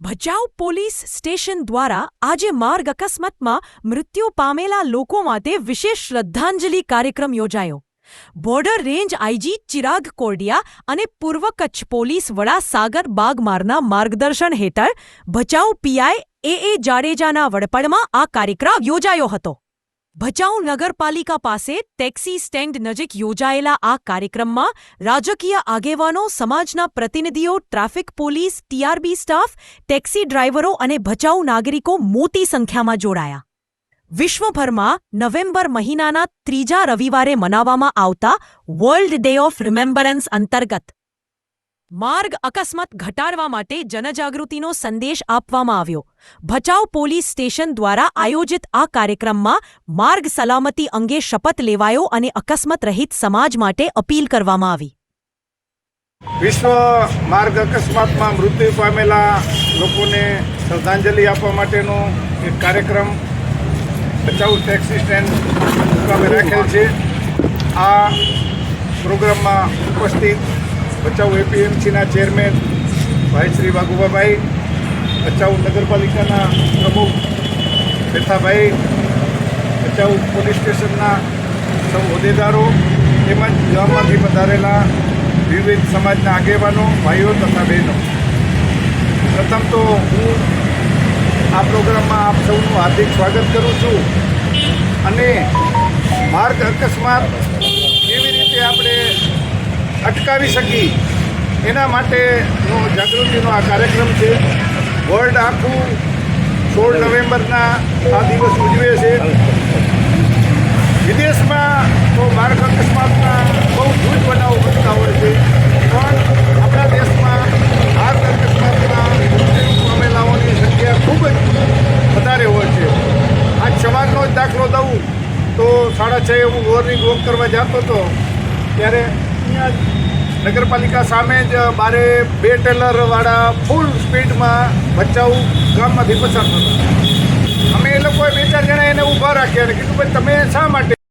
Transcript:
Bhachau police station દ્વારા આજે માર્ગ અકસ્માતમાં મૃત્યુ પામેલા લોકો માટે વિશેષ શ્રદ્ધાંજલિ કાર્યક્રમ યોજાયો. Border range IG Chirag Kordiya અને પૂર્વ કચ્છ પોલીસ વડા સાગર બાગમારના માર્ગદર્શન હેઠળ ભચાઉ પીઆઈ એ એ જાડેજાના વડપણમાં આ કાર્યક્રમ યોજાયો હતો. ભચાઉ નગરપાલિકા પાસે ટેક્સી સ્ટેન્ડ નજીક યોજાયેલા આ કાર્યક્રમમાં રાજકીય આગેવાનો, સમાજના પ્રતિનિધિઓ, traffic police, TRB staff, taxi ડ્રાઈવરો અને ભચાઉ નાગરિકો મોટી સંખ્યામાં જોડાયા. વિશ્વભરમાં નવેમ્બર મહિનાના ત્રીજા રવિવારે મનાવવામાં આવતા વર્લ્ડ ડે ઓફ રિમેમ્બરન્સ અંતર્ગત માર્ગ અકસ્માત ઘટાડવા માટે જનજાગૃતિનો સંદેશ આપવામાં આવ્યો. ભચાઉ પોલીસ સ્ટેશન દ્વારા આયોજિત આ કાર્યક્રમમાં માર્ગ સલામતી અંગે શપથ લેવાયો અને અકસ્માત રહિત સમાજ માટે અપીલ કરવામાં આવી. વિશ્વ માર્ગ અકસ્માતમાં મૃત્યુ પામેલા લોકોને શ્રદ્ધાંજલિ આપવા માટેનો એક કાર્યક્રમ ભચાઉ ટેક્સી સ્ટેન્ડ રાખેલ છે. આ પ્રોગ્રામમાં ઉપસ્થિત ભચાઉ એપીએમસીના ચેરમેન ભાઈ શ્રી વાઘુભાભાઈ ભચાઉ નગરપાલિકાના પ્રમુખ બેથાભાઈ ભચાઉ પોલીસ સ્ટેશનના સૌ હોદ્દેદારો તેમજ ગામમાંથી પધારેલા વિવિધ સમાજના આગેવાનો, ભાઈઓ તથા બહેનો. પ્રથમ તો હું આ પ્રોગ્રામમાં આપ સૌનું હાર્દિક સ્વાગત કરું છું અને માર્ગ અકસ્માત કેવી રીતે આપણે અટકાવી શકી. એના માટેનો જાગૃતિનો આ કાર્યક્રમ છે. વર્લ્ડ આખું સોળ નવેમ્બરના આ દિવસ ઉજવે છે. વિદેશમાં તો માર્ગ અકસ્માતના બહુ જૂજ બનાવો બનતા હોય છે. પણ આપણા દેશમાં માર્ગ અકસ્માતના પામેલાઓની સંખ્યા ખૂબ જ વધારે હોય છે. આજ સવારનો જ દાખલો દઉં તો સાડા છ હું મોર્નિંગ વોક કરવા જતો હતો, ત્યારે નગરપાલિકા સામે જ બારે બે ટેલરવાળા ફૂલ સ્પીડમાં ભચાઉ ગામમાંથી પસાર થતા. અમે એ લોકોએ બે ચાર જણા એને ઊભા રાખ્યા અને કીધું, ભાઈ, તમે શા માટે